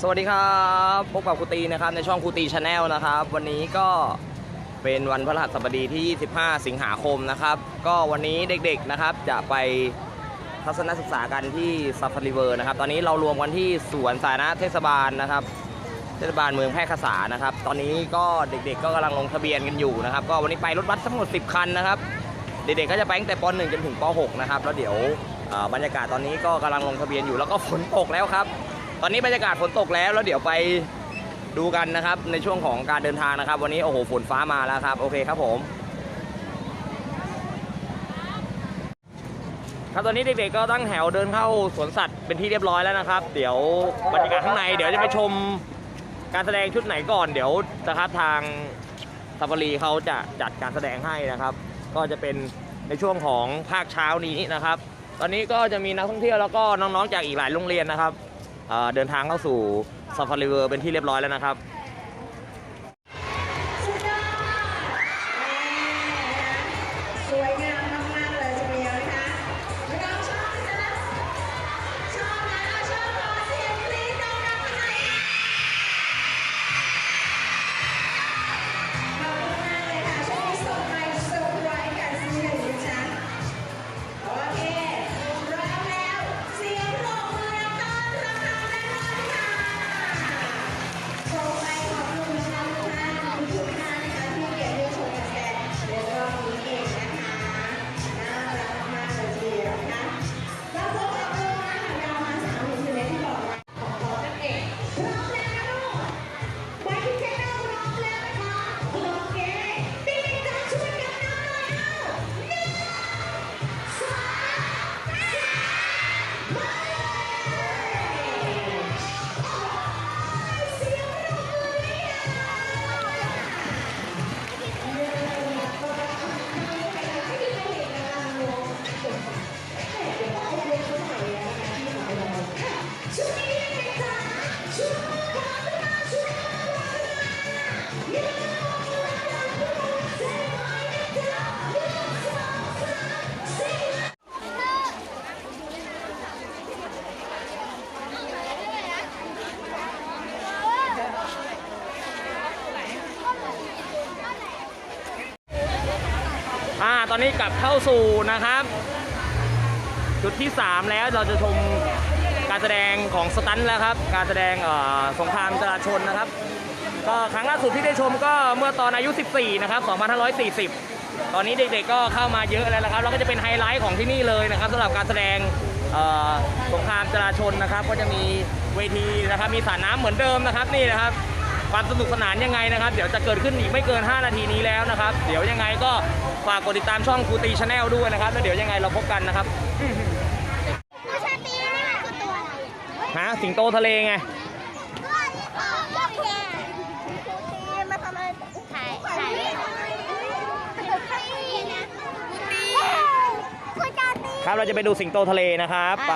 สวัสดีครับพบกับครูตีนะครับในช่องครูตีชาแนลนะครับ วันนี้ก็เป็นวันพฤหัสบดีที่ 25 สิงหาคมนะครับ ก็วันนี้เด็กๆนะครับจะไปทัศนศึกษากันที่ซัฟฟารีเวอร์นะครับ ตอนนี้เรารวมกันที่สวนสาธารณะเทศบาลนะครับ เทศบาลเมืองแพร่กษานะครับ ตอนนี้ก็เด็กๆ ก็กำลังลงทะเบียนกันอยู่นะครับ ก็วันนี้ไปรถบัสทั้งหมด 10 คันนะครับ เด็กๆก็จะไปตั้งแต่ป .1 จนถึงป .6 นะครับแล้วเดี๋ยวบรรยากาศตอนนี้ก็กำลังลงทะเบียนอยู่แล้วก็ฝนตกแล้วครับ ตอนนี้บรรยากาศฝนตกแล้วแล้วเดี๋ยวไปดูกันนะครับในช่วงของการเดินทางนะครับ วันนี้โอ้โหฝนฟ้ามาแล้วครับ โอเคครับผม ครับตอนนี้เด็กๆก็ตั้งแถวเดินเข้าสวนสัตว์เป็นที่เรียบร้อยแล้วนะครับ เดี๋ยวบรรยากาศข้างในเดี๋ยวจะไปชมการแสดงชุดไหนก่อนเดี๋ยวนะครับทางซาฟารีเขาจะจัดการแสดงให้นะครับ ก็จะเป็นในช่วงของภาคเช้านี้นะครับ ตอนนี้ก็จะมีนักท่องเที่ยวแล้วก็น้องๆจากอีกหลายโรงเรียนนะครับ เดินทางเข้าสู่ซาฟารีเวอร์เป็นที่เรียบร้อยแล้วนะครับ อ่าตอนนี้กลับเข้าสู่นะครับ จุดที่ 3 แล้วเราจะชมการแสดงของสตันแล้วครับ การแสดงเอ่อสงครามจราชนนะครับ ก็ครั้งล่าสุดที่ได้ชมก็เมื่อตอนอายุ 14 นะครับ 2540 ตอนนี้เด็กๆก็เข้ามาเยอะแล้วนะครับ แล้วก็จะเป็นไฮไลท์ของที่นี่เลยนะครับสำหรับการแสดงเอ่อสงครามจราชนนะครับ ก็จะมีเวทีนะครับ มีสระน้ำเหมือนเดิมนะครับนี่นะครับ ความสนุกสนานยังไงนะครับ เดี๋ยวจะเกิดขึ้นอีกไม่เกิน 5 นาทีนี้แล้วนะครับ เดี๋ยวยังไงก็ฝากกดติดตามช่องครูตีชาแนลด้วยนะครับ แล้วเดี๋ยวยังไงเราพบกันนะครับผู้ชายตีนี่มันคือตัวอะไรฮะสิงโตทะเลไงตัวอ๋อโอเคตีมาทำอะไรถ่ายถ่ายตีนะตีคุณจะตีครับเราจะไปดูสิงโตทะเลนะครับ ไป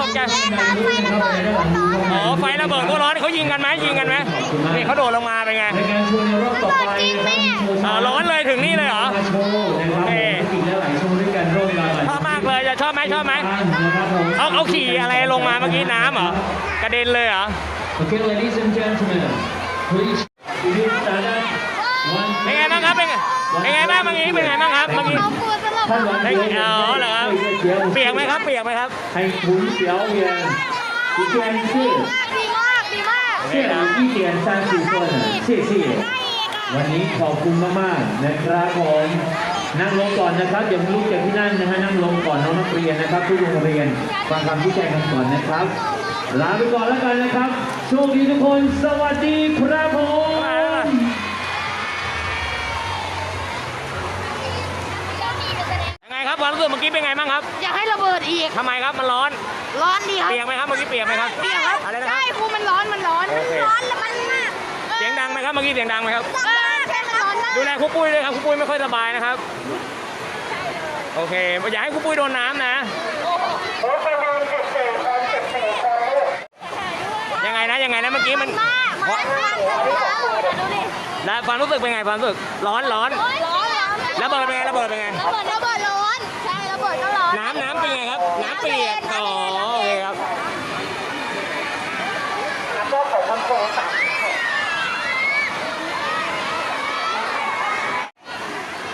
ตกใจอ๋อไฟระเบิดก็ร้อนเขายิงกันไหมยิงกันไหมนี่เขาโดดลงมาเป็นไงร้อนเลยถึงนี่เลยเหรอเอ๊ชอบมากเลยจะชอบไหมชอบไหมเขาเขาขี่อะไรลงมาเมื่อกี้น้ำเหรอกระเด็นเลยเหรอ ladies and gentlemen, please. เป็นไงบ้างครับเป็นไงบ้างเมื่อกี้เป็นไงบ้างครับเมื่อกี้ เขากลัวสลบท่านหวังได้เดียวอ๋อเหรอครับเปียกไหมครับ เปียกไหมครับให้คุณเสียวเวียนอีกแกนชื่อดีมากดีมากเสี่ยอีเดียนซานสี่คนเสี่ยเสี่ยวันนี้ขอบคุณมากๆนะครับผมนั่งลงก่อนนะครับอย่าเพิ่งลุกจากที่นั่นนะฮะนั่งลงก่อนน้องนักเรียนนะครับทุกโรงเรียนฟังคำชี้แจงกันก่อนนะครับลาไปก่อนแล้วกันนะครับโชคดีทุกคน สวัสดีครับผม ครับความรู้สึกเมื่อกี้เป็นไงบ้างครับอยากให้ระเบิดอีก ทำไมครับมันร้อน ร้อนดีครับเปียกไหมครับเมื่อกี้เปียกไหมครับ เปียกครับอะไรนะคใช่รับครูมันร้อนมันร้อนโอเค ร้อนแล้วมันมากเสียงดังไหมครับเมื่อกี้เสียงดังไหมครับ เออใช่มันร้อนมากดูแลครูปุ้ยด้วยครับครูปุ้ยไม่ค่อยสบายนะครับ โอเคอย่าให้ครูปุ้ยโดนน้ำนะ ยังไงนะยังไงนะเมื่อกี้มัน มากมากมากดูดิแล้วความรู้สึกเป็นไงความรู้สึกร้อนร้อน ร้อนระเบิดเป็นไงระเบิดเป็นไง ระเบิดระเบิดร้อนใช่ระเบิ ดก็ร้อนน้ำน้ำเป็นไงครับ น้ำเปียกอ๋อโอเคครับ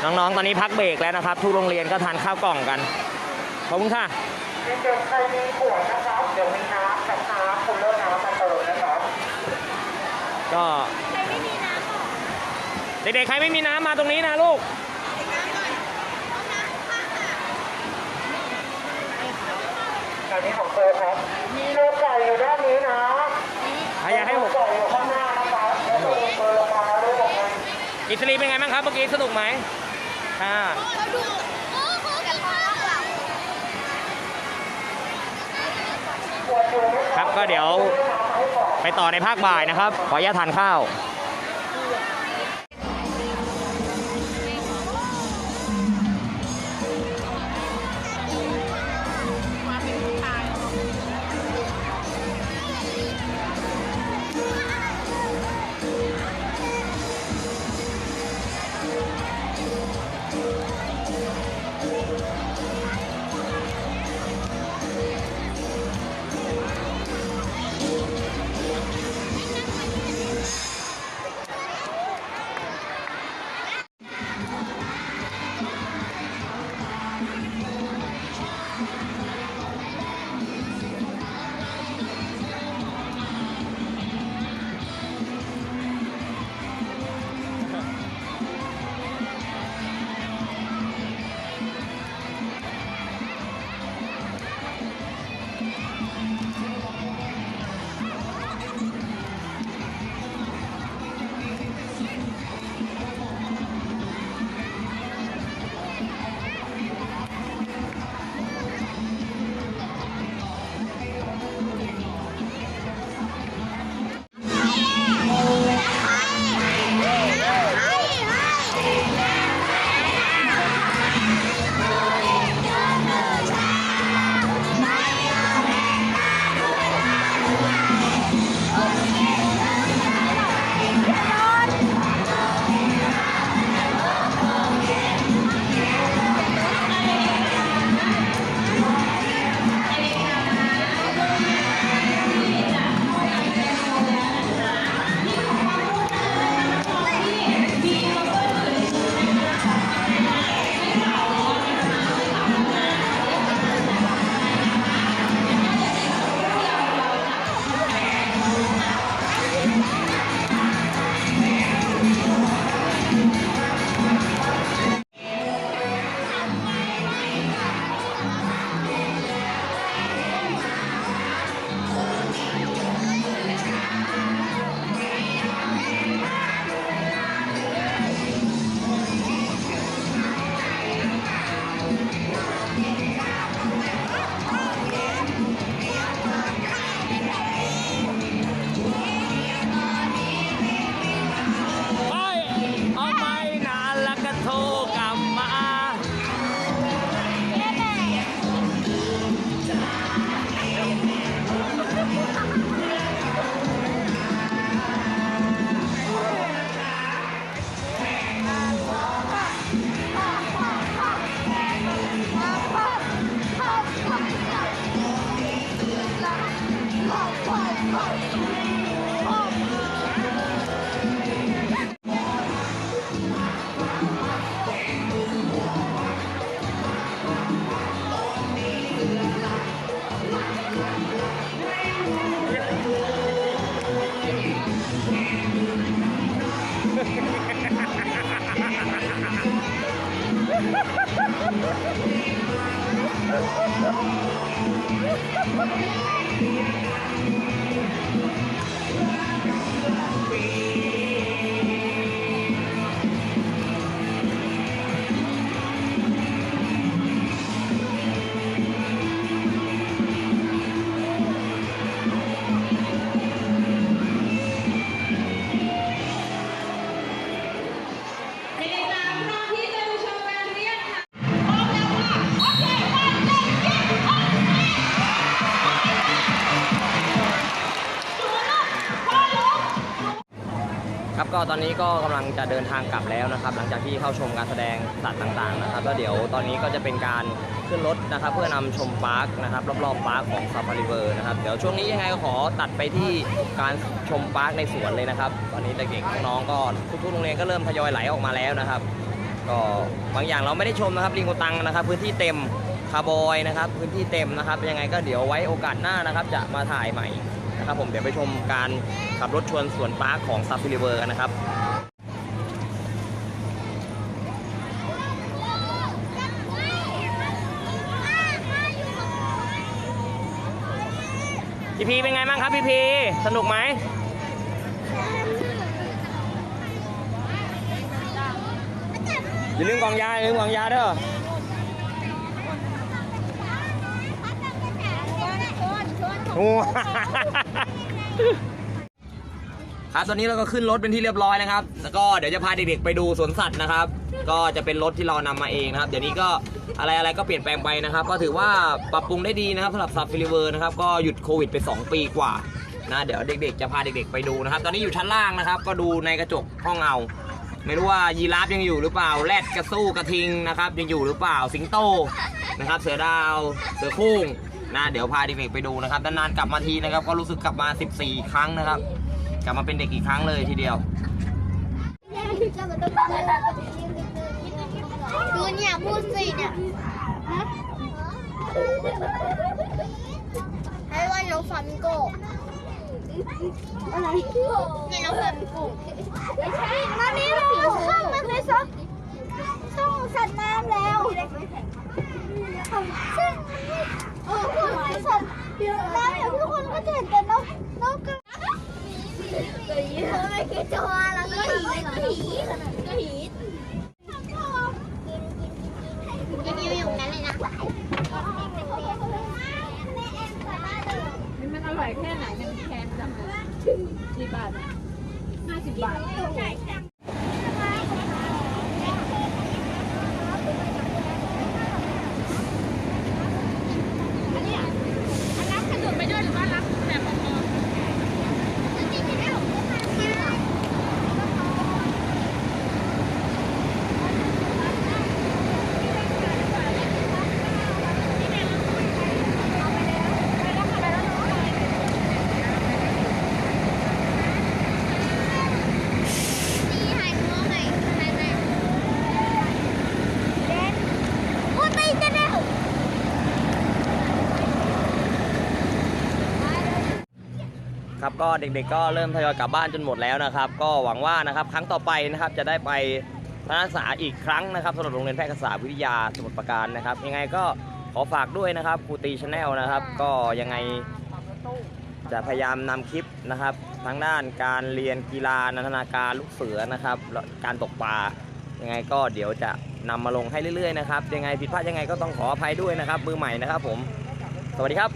น้องๆ ตอนนี้พักเบรกแล้วนะครับ ทุกโรงเรียนก็ทานข้าวกล่องกัน ขอบคุณค่ะ เด็กๆใครมีขวดนะครับ เดี๋ยวมีน้ำกับน้ำคุณเลิกน้ำมาเติมนะครับ ก็เด็กๆ ใครไม่มีน้ำมาตรงนี้นะลูก นนี้ของเตอครับ มีโลไก่อยู่ด้านนี้นะใครอยากให้ผมไก่อยู่ข้างหน้านะครับแล้วตัวเบอร์ลงมาด้วยบอกเลยอิตาลีเป็นไงบ้างครับเมื่อกี้สนุกไหมอ่าเราดูโอ้โหกันท้องอะครับก็เดี๋ยวไปต่อในภาคบ่ายนะครับ ขออนุญาตทานข้าว เตอนนี้ก็กำลังจะเดินทางกลับแล้วนะครับ หลังจากที่เข้าชมการแสดงสัตว์ต่างๆนะครับแล้วเดี๋ยวตอนนี้ก็จะเป็นการขึ้นรถนะครับ เพื่อนำชมปาร์คนะครับรอบๆปาร์คของซาฟารีเวอร์นะครับเดี๋ยวช่วงนี้ยังไงก็ขอตัดไปที่การชมปาร์คในสวนเลยนะครับ ตอนนี้เด็กๆน้องๆก็ทุกๆโรงเรียนก็เริ่มทยอยไหลออกมาแล้วนะครับ ก็บางอย่างเราไม่ได้ชมนะครับลิงโกตังนะครับ พื้นที่เต็มคาร์บอยนะครับ พื้นที่เต็มนะครับยังไงก็เดี๋ยวไว้โอกาสหน้านะครับ จะมาถ่ายใหม่ นะครับผมเดี๋ยวไปชมการขับรถชวนสวนปาร์คของซาฟิลิเวอร์กันนะครับพี่พีเป็นไงบ้างครับพี่พีสนุกไหมอย่าลืมกองยาอย่าลืมกองยาเด้อ อ้ครับตอนนี้เราก็ขึ้นรถเป็นที่เรียบร้อยนะครับ แล้วก็เดี๋ยวจะพาเด็กๆไปดูสวนสัตว์นะครับ ก็จะเป็นรถที่เรานำมาเองนะครับ เดี๋ยวนี้ก็อะไรอะไรก็เปลี่ยนแปลงไปนะครับ ก็ถือว่าปรับปรุงได้ดีนะครับสำหรับซับฟิลิเวอร์นะครับ ก็หยุดโควิดไป 2 ปีกว่านะเดี๋ยวเด็กๆ จะพาเด็กๆไปดูนะครับ ตอนนี้อยู่ชั้นล่างนะครับ ก็ดูในกระจกห้องเอา ไม่รู้ว่ายีราฟยังอยู่หรือเปล่า แรดกระสู้กระทิงนะครับ ยังอยู่หรือเปล่าสิงโตนะครับ เสือดาว เสือโคร่ง นะเดี๋ยวพาเด็กๆไปดูนะครับนานๆกลับมาทีนะครับก็รู้สึกกลับมา 14 ครั้งนะครับ กลับมาเป็นเด็กอีกครั้งเลยทีเดียวดูเนี่ยพูดสิเนี่ยให้ว่าน้องฟามิโกอะไรนี่น้องฟามิโกไม่ใช่มานี่เราข้างมันเลยซะช่องสัตว์น้ำแล้วซึ่ง เออคุณสัตว์น้ำอย่างทุกคนก็จะเห็นแต่นกนกกระไม่คิดจะว่าแล้วก็หีก็หีก็หียังอยู่อยู่นั้นเลยนะนี่มันอร่อยแค่ไหนมันแพงจังเลยกี่บาทห้าสิบบาท รับขนมไปด้วยหรือว่ารับแต่พอ นี่หายงงไหนหายไหนเด่นพูดไม่จะเร็ว ครับ ก็เด็กๆก็เริ่มทยอยกลับบ้านจนหมดแล้วนะครับ ก็หวังว่านะครับครั้งต่อไปนะครับจะได้ไปทัศนศึกษาอีกครั้งนะครับสำหรับโรงเรียนแพทยศาสตร์วิทยาสมุทรปราการนะครับ ยังไงก็ขอฝากด้วยนะครับครูตีชาแนลนะครับ ก็ยังไงจะพยายามนำคลิปนะครับทั้งด้านการเรียนกีฬานันทนาการลูกเสือนะครับ การตกปลายังไงก็เดี๋ยวจะนำมาลงให้เรื่อยๆนะครับยังไงผิดพลาดยังไงก็ต้องขออภัยด้วยนะครับมือใหม่นะครับ ผม สวัสดีครับ